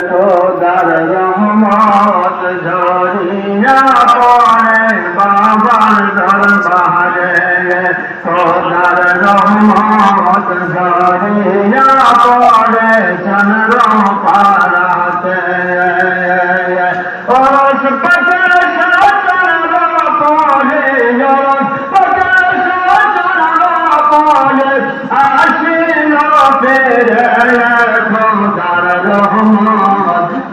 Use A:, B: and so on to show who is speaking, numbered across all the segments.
A: খোদার রহমত ঝরিয়া পড়ে বাবার দরবারে। খোদার রহমত ঝরিয়া পড়ে চন্দ্র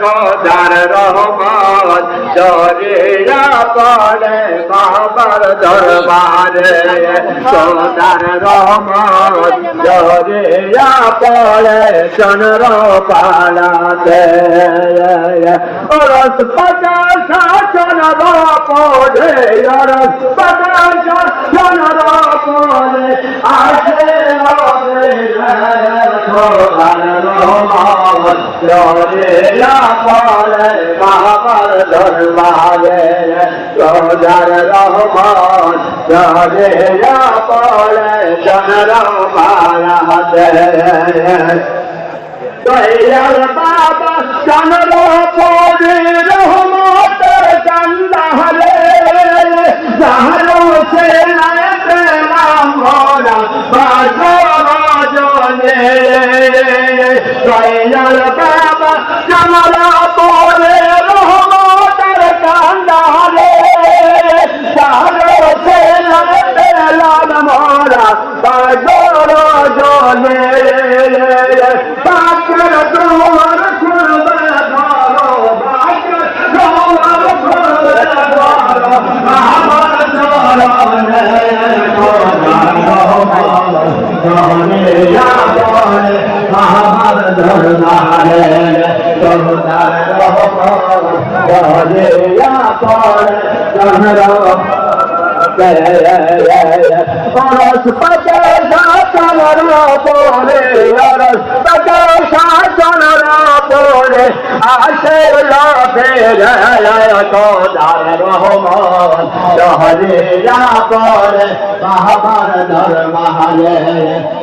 A: খোদার রহমত জরিয়া পড়ে বাবার দরবারে খোদার রহমত জরিয়া পড়ে চন্দ্র পাড়াতে রস পচাশা চন্দ্র পড়ে রস পচাশা চন্দ্র পড়ে আসে খোদার রহমত জরিয়া পড়ে বাবার দরবারে খোদার রহমত জরিয়া পড়ে দয়াল বাবা চন্দ্র পরে রহমতের কান্দারে সে পেলাম দয়াল বাবা চন্দ্র পরে রহমতের কান্দারে যাহারো সে পেলাম ভরা বাসর জনে বাকর তোমার খুলবে ধরো বাকর তোমার খুলবে ধরো আমার চরণে আমার ধর্মারে তোমার রহমত চন্দ্র অরস পচাশা পরে অরস পচাশা পড়ে, আসে লাভে কদার রহমান। পড়ে, বাহাবার ধর মহারে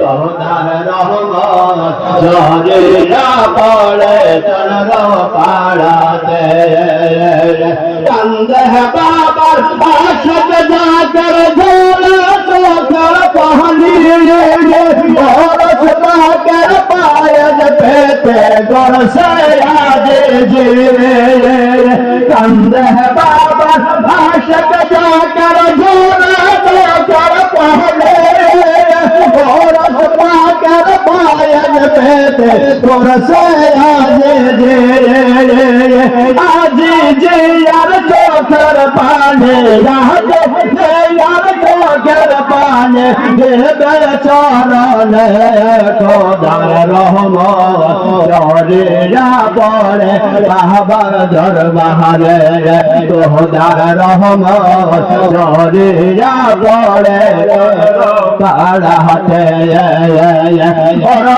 A: কদার রহমান। চহরেরা পড়ে চলর পাড়াতে। কান্দে বাবার আশক যা ঝোলা কান্দ বাবা আশক आज पेते परस आज जे आज जे यार को कर पाने याद से यार को कर पाने ये बेचारन को दर रहम रे जा पड़े बाहर दर बाहर तो दर रहम रे या पड़े पाड़ा हटे और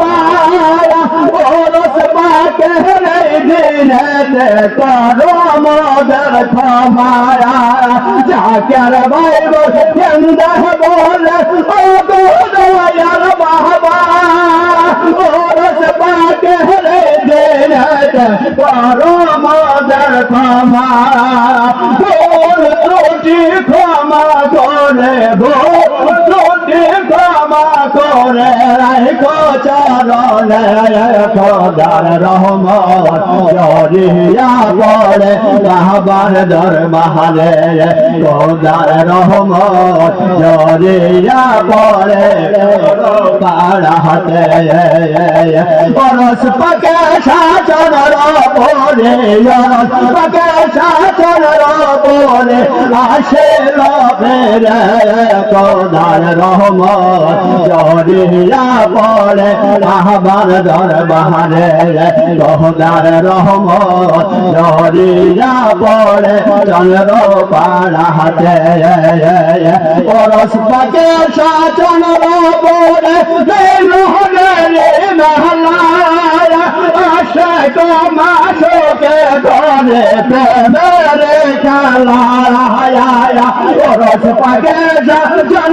A: বাবা ওরস পাকে দিনেতে করো মদর ক্ষমায়া চাকের বাইব চন্দ বলে ও দয়ার বাবা। ওরস পাকে দিনেতে করো মদর ক্ষমায়া ভুল ত্রুটি ক্ষমা করে ভুল ক্ষমা করে রাখো চরণে খোদার রহমত জরিয়া পড়ে কাহবার দরবারে খোদার রহমত জরিয়া পড়ে পাড়াতে বরস পকে শাসন পরে বরস পকে শাসন পরে আসে রহমত জরিয়া পড়ে কাহবার দরবারে খোদার রহমত জরিয়া পড়ে চন্দ্র পাড়াতে পরশ পাকে শাসন পড়ে নহরে মহলায়। আসে তো মাসকে ধরে প্রেমের খেলায়। পরশ পাকে শাসন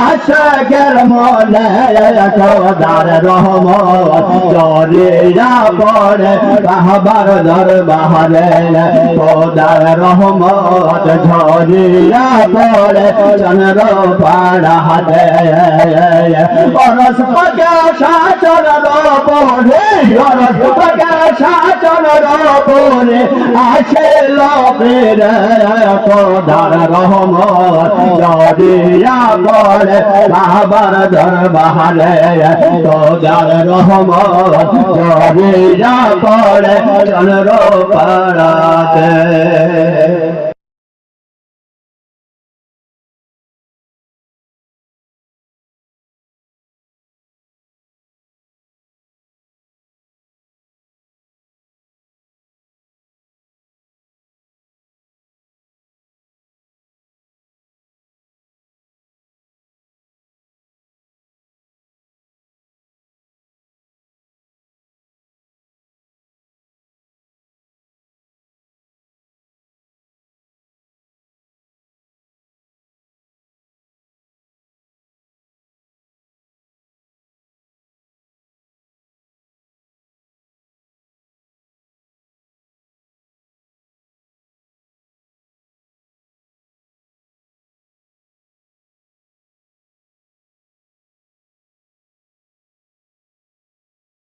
A: আশাকের মনে খোদার রহমত জরিয়া পড়ে কাহবার দরবারে খোদার রহমত ঝরিয়া পড়ে চন্দ্র পাড়া হাতে শাসন পড়ে আসে লোকের রহমত জরিয়া পড়ে কাহবার দরবারে খোদার রহমত জরিয়া পড়ে চন্দ্র পাড়াতে।